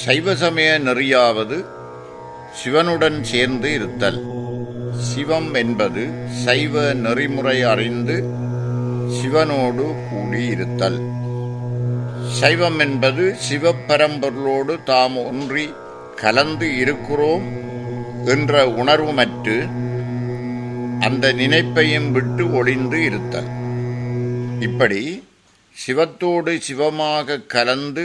சைவ சமய நெறியாவது சிவனுடன் சேர்ந்து இருத்தல். சிவம் என்பது சைவ நெறிமுறை அறிந்து சிவனோடு கூடி இருத்தல். சைவம் என்பது சிவப்பரம்பொருளோடு தாம் ஒன்றி கலந்து இருக்கிறோம் என்ற உணர்வுமற்று அந்த நினைப்பையும் விட்டு ஒளிந்து இருத்தல். இப்படி சிவத்தோடு சிவமாக கலந்து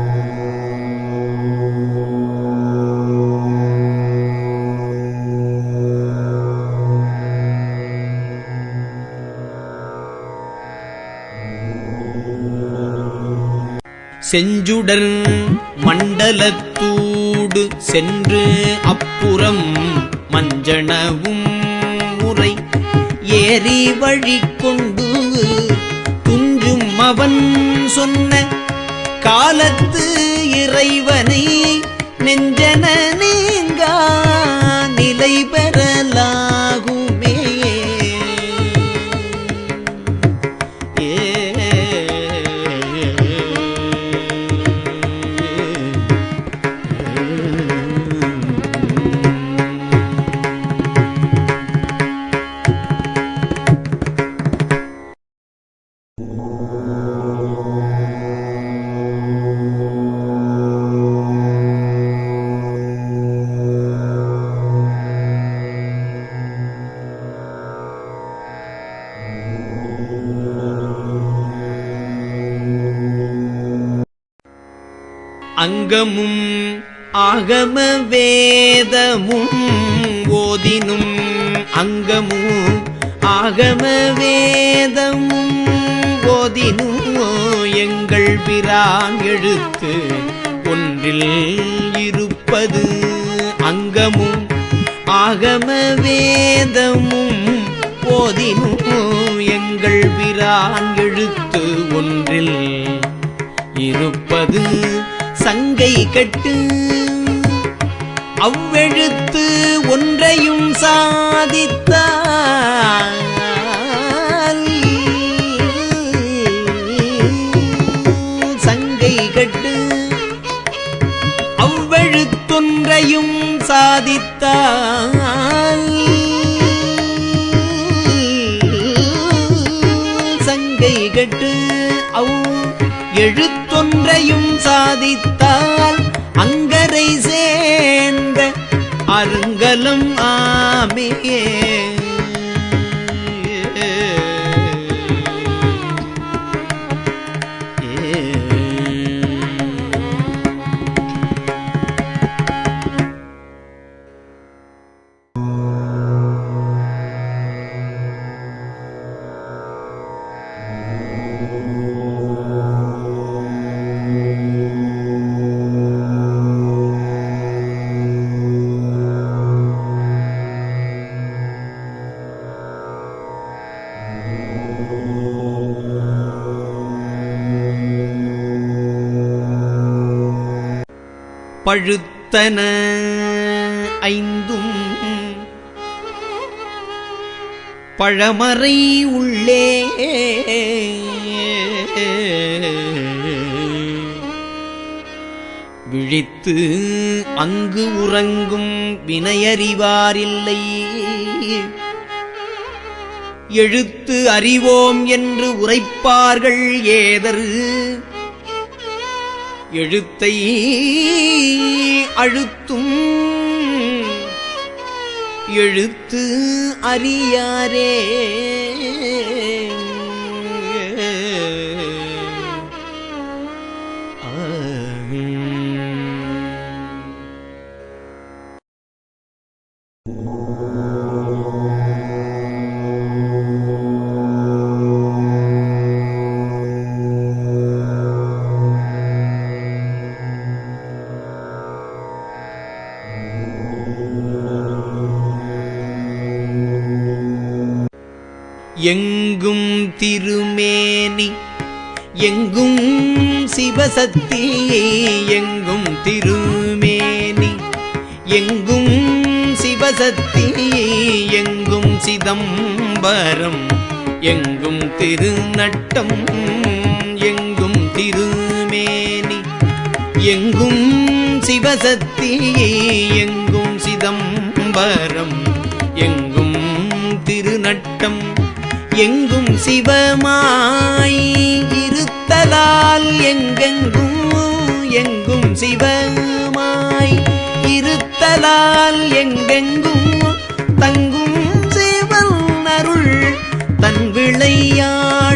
செஞ்சுடர் மண்டலத்தூடு சென்று அப்புறம் மஞ்சனவும் முறை ஏறி வழி கொண்டு துஞ்சும் அவன் சொன்ன காலத்து இறைவனை நெஞ்சன நீங்கா நிலை பெற அங்கமும் ஆகம வேதமும் ஓதினும். அங்கமும் ஆகம வேதமும் ஓதினும் எங்கள் பிரான் எழுத்து ஒன்றில் இருப்பது. அங்கமும் ஆகம வேதமும் ஓதினும் எங்கள் பிரான் எழுத்து ஒன்றில் இருப்பது. சங்கை கட்டு. அவ்வெழுத்து ஒன்றையும் சாதித்தார் சங்கை கட்டு. அவ்வெழுத்தொன்றையும் சாதித்தார் எழுத்தொன்றையும் பழுத்தன. ஐந்தும் பழமறை உள்ளே. விழித்து அங்கு உறங்கும் வினையறிவாரில்லை. எழுத்து அறிவோம் என்று உரைப்பார்கள் ஏதர் எழுத்தை அழுத்தும். எழுத்து அறியாரே. எங்கும் திருமேனி எங்கும் சிவசக்தி எங்கும் திருமேனி எங்கும் சிவசக்தி எங்கும் சிதம்பரம் எங்கும் திருநட்டம் எங்கும் திருமேனி எங்கும் சிவசக்தி எங்கும் சிதம்பரம் எங்கும் திருநட்டம். எங்கும் சிவமாய் இருத்தலால் எங்கெங்கும் எங்கும் சிவமாய் இருத்தலால் எங்கெங்கும் தங்கும் சிவன் அருள் தன் விளையாள்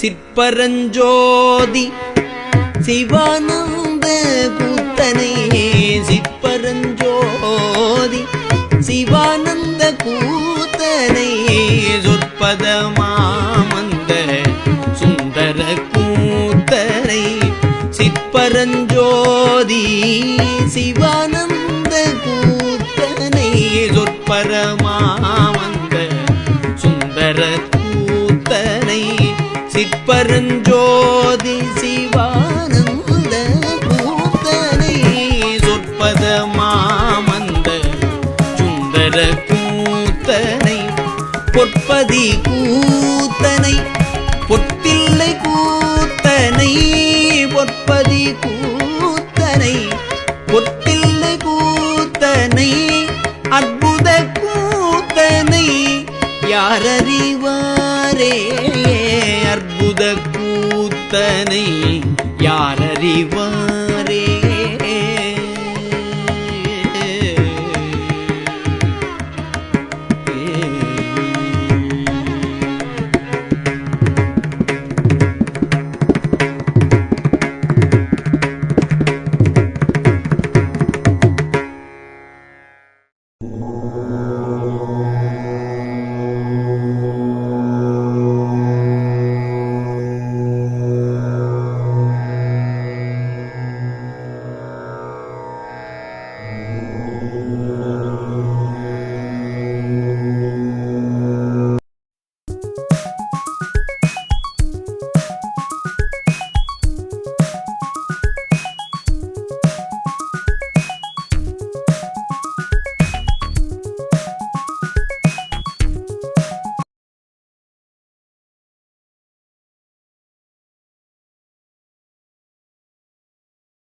சிற்பரஞ்சோதி. சிவானந்த கூத்தனையே சிற்பரஞ்சோதி. சிவானந்த கூத்தனையே சொற்பதமாமந்த சுந்தர கூத்தனை. சிற்பரஞ்சோதி சிவானந்த கூத்தனை சொற்பரமா பொற்பதி கூத்தனை